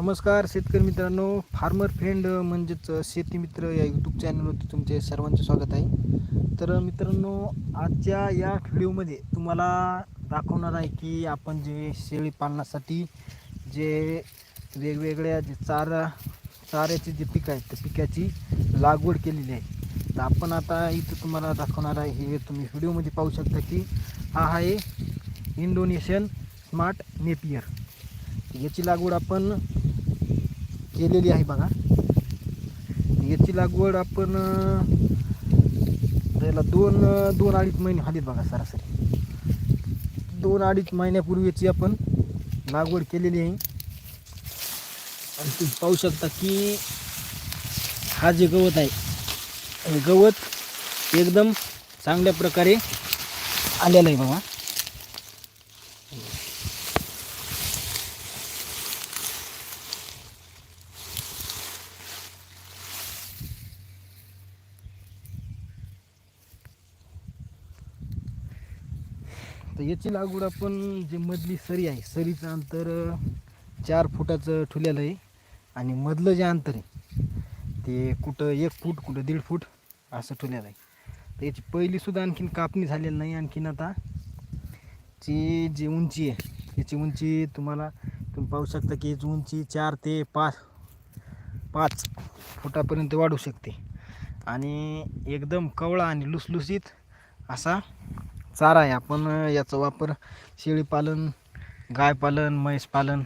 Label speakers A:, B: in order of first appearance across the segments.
A: नमस्कार शेतकरी मित्रांनो फार्मर फ्रेंड म्हणजेच शेती मित्र या यूट्यूब चॅनलवरती तुमचे सर्वांचे स्वागत आहे. तर मित्रांनो आजच्या या व्हिडिओमध्ये तुम्हाला दाखवणार आहे की आपण जे शेळी पालनासाठी जे वेगवेगळ्या जे चारा चाऱ्याचे जे पिकं आहेत त्या पिकाची लागवड केलेली आहे. तर आपण आता इथं तुम्हाला दाखवणार आहे हे तुम्ही व्हिडिओमध्ये पाहू शकता की हा आहे इंडोनेशियन स्मार्ट नेपियर याची लागवड आपण केलेली आहे बघा. याची लागवड आपण त्याला दोन दोन अडीच महिने झालीत बघा सरासरी. दोन अडीच महिन्यापूर्वीची आपण लागवड केलेली आहे. आणि तुम्ही पाहू शकता की हा जे गवत आहे हे गवत एकदम चांगल्या प्रकारे आलेलं आहे बाबा तर याची लागवड आपण जे मधली सरी आहे सरीचं अंतर चार फुटाचं ठुलेलं आहे आणि मधलं जे अंतर आहे ते कुठं एक फूट कुठं दीड फूट असं ठुलेलं आहे. तर याची पहिलीसुद्धा आणखीन कापणी झालेली नाही आणखीन आता ची जी उंची आहे याची उंची तुम्हाला तुम्ही पाहू शकता की याची उंची चार ते पाच पाच फुटापर्यंत वाढू शकते. आणि एकदम कवळा आणि लुसलुसीत असा चारा आहे. आपण याचा वापर शेळीपालन गायपालन म्हैसपालन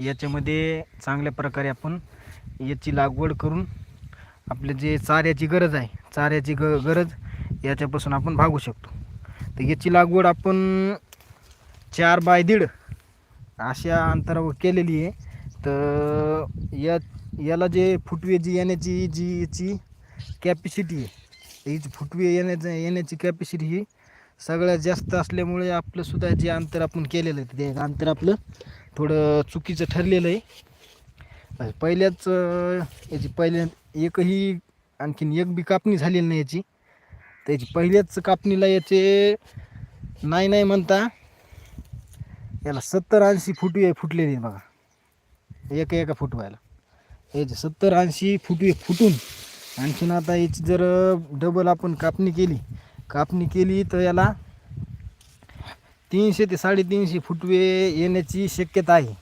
A: याच्यामध्ये चांगल्या प्रकारे आपण याची लागवड करून आपले जे चाऱ्याची गरज आहे चाऱ्याची ग गरज याच्यापासून आपण भागू शकतो. तर याची लागवड आपण चार बाय दीड अशा अंतरावर केलेली आहे. तर या याला जे फुटवे जी येण्याची जी याची कॅपॅसिटी आहे हीच फुटवे येण्याचं येण्याची कॅपॅसिटी ही सगळ्यात जास्त असल्यामुळे आपलं सुद्धा जे अंतर आपण केलेलं आहे ते अंतर आपलं थोडं चुकीचं ठरलेलं आहे. पहिल्याच याची पहिल्या एकही आणखीन एक बी कापणी झालेली नाही याची. त्याची पहिल्याच कापणीला याचे नाही नाही म्हणता याला सत्तर ऐंशी फुटवे फुटलेली आहे बघा. एका एका फुटवायला. याचे सत्तर ऐंशी फुटवे फुटून आणखीन आता याची जर डबल आपण कापणी केली कापणी केली तर याला तीनशे ते साडेतीनशे फुटवे येण्याची शक्यता आहे.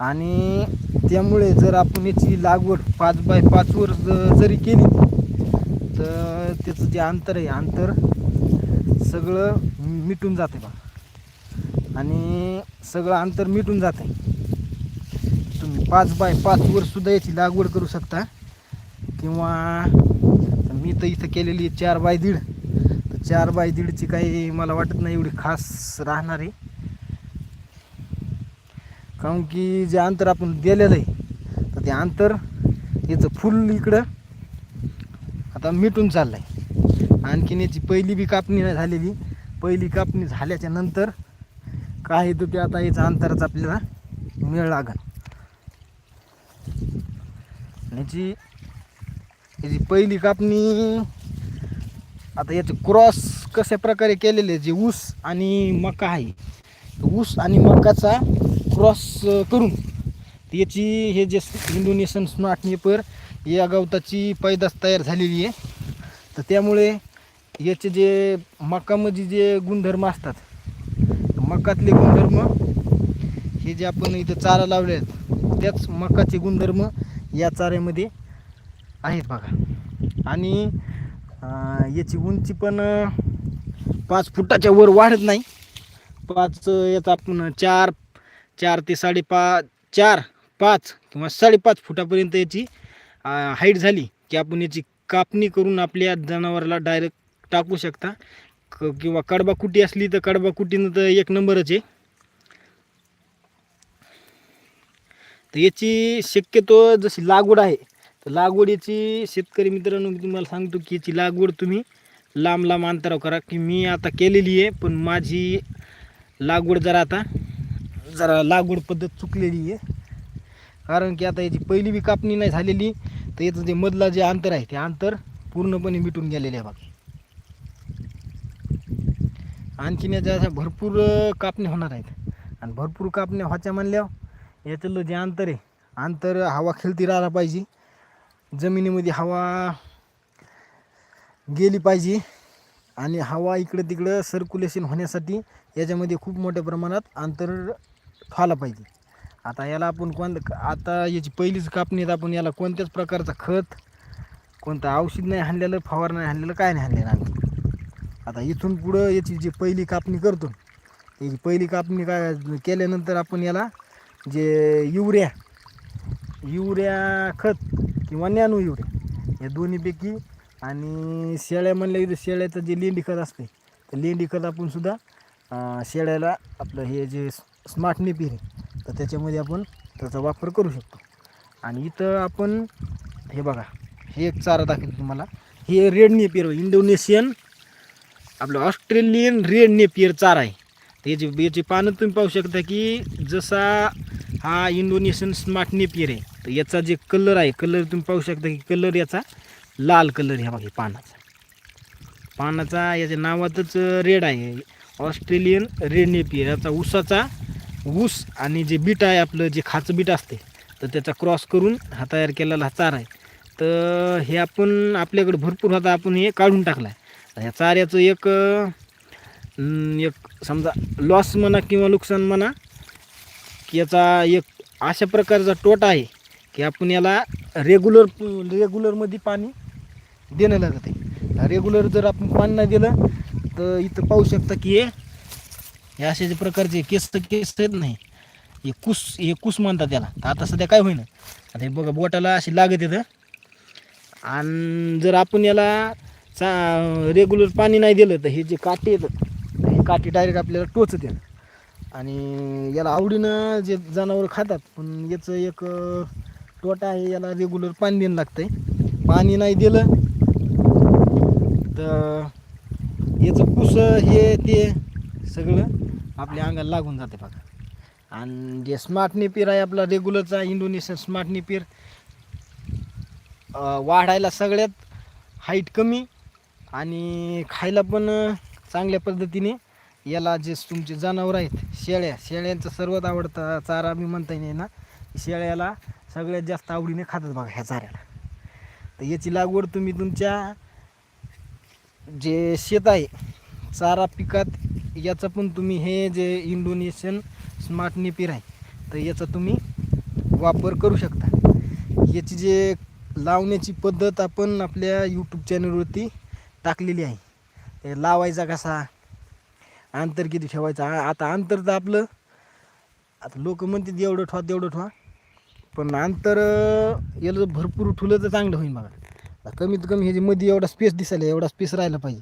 A: आणि त्यामुळे जर आपण याची लागवड पाच बाय पाचवर जरी केली तर त्याचं जे अंतर आहे अंतर सगळं मिटून जाते बा. आणि सगळं अंतर मिटून जाते. तुम्ही पाच बाय पाचवर सुद्धा याची लागवड करू शकता. किंवा मी तर इथं केलेली चार बाय दीड. चार बाय दीडची काही मला वाटत नाही एवढी खास राहणार आहे. कारण की जे अंतर आपण दिलेलं आहे तर ते अंतर याचं फुल इकडं आता मिटून चाललं आहे आणखीन याची पहिली बी कापणी नाही झालेली. पहिली कापणी झाल्याच्यानंतर काय तर ते आता याचा अंतरच आपल्याला मिळ लागल. याची याची पहिली कापणी आता याचे क्रॉस कशा प्रकारे केलेले जे ऊस आणि मका आहे ऊस आणि मकाचा क्रॉस करून याची हे जे इंडोनेशियन स्मार्ट नेपर या गवताची पैदास तयार झालेली आहे. तर त्यामुळे याचे जे मकामध्ये जे गुणधर्म असतात मकातले गुणधर्म हे जे आपण इथं चारा लावले आहेत त्याच मकाचे गुणधर्म या चाऱ्यामध्ये आहेत बघा. आणि याची उंची पण पाच फुटाच्या वर वाढत नाही. पाच याचा आपण चार चार ते साडेपाच चार पाच किंवा साडेपाच फुटापर्यंत याची हाईट झाली की आपण याची कापणी करून आपल्या जनावराला डायरेक्ट टाकू शकता. क किंवा कडबा कुटी असली तर कडबा कुटीनं तर एक नंबरच आहे. तर याची शक्यतो जशी लागवड आहे तर लागवडीची शेतकरी मित्रांनो मी तुम्हाला सांगतो की याची लागवड तुम्ही लांब लांब अंतरावर करा की मी आता केलेली आहे पण माझी लागवड जरा आता जरा लागवड पद्धत चुकलेली आहे. कारण की आता याची पहिली बी कापणी नाही झालेली तर याचं जे मधला जे अंतर आहे ते अंतर पूर्णपणे मिटून गेलेले आहे बाकी आणखीन याच्या अशा भरपूर कापणी कापण्या होणार आहेत. आणि भरपूर कापण्या व्हायच्या म्हणल्यावर याच्यातलं जे अंतर आहे अंतर हवा खेळती राहायला पाहिजे. जमिनीमध्ये हवा गेली पाहिजे आणि हवा इकडं तिकडं सर्क्युलेशन होण्यासाठी याच्यामध्ये खूप मोठ्या प्रमाणात अंतर व्हायला पाहिजे. आता याला आपण कोण आता याची पहिलीच कापणी आहे, आपण याला कोणत्याच प्रकारचं खत कोणतं औषध नाही हाणलेलं फवार नाही हाणलेलं काय नाही हाणलेलं आम्ही. आता इथून पुढं याची जी पहिली कापणी करतो याची पहिली कापणी काय केल्यानंतर आपण याला जे युरिया युरिया खत किंवा नॅनो युरिया या दोन्हीपैकी आणि शेळ्या म्हणलं की शेळ्याचं जे लेंडी खत असते तर लेंडी खत आपण सुद्धा शेळ्याला आपलं हे जे स्मार्ट नेपीर आहे तर त्याच्यामध्ये आपण त्याचा वापर करू शकतो. आणि इथं आपण हे बघा हे एक चारा दाखवेल तुम्हाला. हे रेड नेपियर इंडोनेशियन आपलं ऑस्ट्रेलियन रेड नेपियर चारा आहे. तर याची याची पानं तुम्ही पाहू शकता की जसा हा इंडोनेशियन स्मार्ट नेपियर आहे तर याचा जे कलर आहे कलर तुम्ही पाहू शकता की कलर याचा लाल कलर ह्या बघा पानाचा. पानाचा याच्या नावातच रेड आहे. ऑस्ट्रेलियन रेड नेपियर याचा ऊसाचा ऊस आणि जे बीट आहे आपलं जे खाचं बीट असते तर त्याचा क्रॉस करून हा तयार केलेला हा चारा आहे. तर हे आपण आपल्याकडे भरपूर होता आपण हे काढून टाकला आहे ह्या चाऱ्याचं एक एक समजा लॉस म्हणा किंवा नुकसान म्हणा की याचा एक अशा प्रकारचा टोटा आहे. की आपण याला रेग्युलर रेग्युलरमध्ये पाणी देणं लागत आहे. रेग्युलर जर आपण पाणी नाही दिलं तर इथं पाहू शकता की हे हे असे जे प्रकारचे केस केस आहेत नाही हे कुस हे कुस म्हणतात त्याला तर आता सध्या काय होईना. आता हे बघा बोटाला अशी लागत येतं आणि जर आपण याला चा रेग्युलर पाणी नाही दिलं तर हे जे काटे येतं हे काटे डायरेक्ट आपल्याला टोचत येतं आणि याला आवडीनं जे जनावर खातात पण याचं एक तोटा आहे याला रेग्युलर पाणी देणं लागतं आहे पाणी नाही दिलं तर याचं कुस हे ते सगळं आपल्या अंगाला लागून जाते बघा. आणि जे स्मार्ट नेपियर आहे आपला रेग्युलरचा इंडोनेशियन स्मार्ट नेपियर वाढायला सगळ्यात हाईट कमी आणि खायला पण चांगल्या पद्धतीने याला जे तुमचे जनावर आहेत शेळ्या शेळ्यांचा सर्वात आवडता चारा मी म्हणता येईल ना शेळ्याला सगळ्यात जास्त आवडीने खातात बघा ह्या चाऱ्याला. तर याची लागवड तुम्ही तुमच्या जे शेत आहे चारा पिकात याचं पण तुम्ही हे जे इंडोनेशियन स्मार्ट निपीर आहे तर याचा तुम्ही वापर करू शकता. याची जे लावण्याची पद्धत आपण आपल्या यूट्यूब चॅनलवरती टाकलेली आहे ते लावायचा कसा अंतर किती ठेवायचा आता अंतर तर आपलं आता लोक म्हणतात एवढं ठेवा तेवढं ठेवा. पण अंतर अं, याला जर भरपूर ठुलं तर चांगलं होईल बघा. आता कमीत कमी ह्याची मध्ये एवढा स्पेस दिसायला एवढा स्पेस राहिला पाहिजे.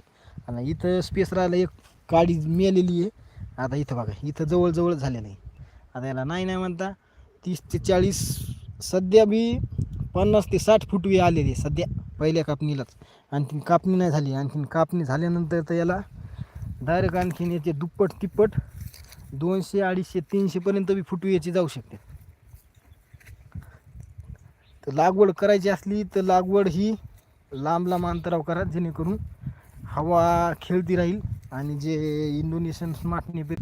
A: आणि इथं स्पेस राहायला एक काडी मिळालेली आहे. आता इथं बघा इथं जवळजवळ झालेलं आहे. आता याला नाही नाही म्हणता तीस ते चाळीस सध्या बी पन्नास ते साठ फूट वे आलेली आहे सध्या पहिल्या कापणीलाच. आणखीन कापणी नाही झाली आणखीन कापणी झाल्यानंतर तर याला डायरेक्ट आणखीन याचे दुप्पट तिप्पट दोनशे अडीचशे तीनशेपर्यंत बी फुटू याची जाऊ शकते तर लागवड करायची असली तर लागवड ही लांब लांब अंतराव करा जेणेकरून हवा खेळती राहील आणि जे इंडोनेशियन स्मार्ट नेपिर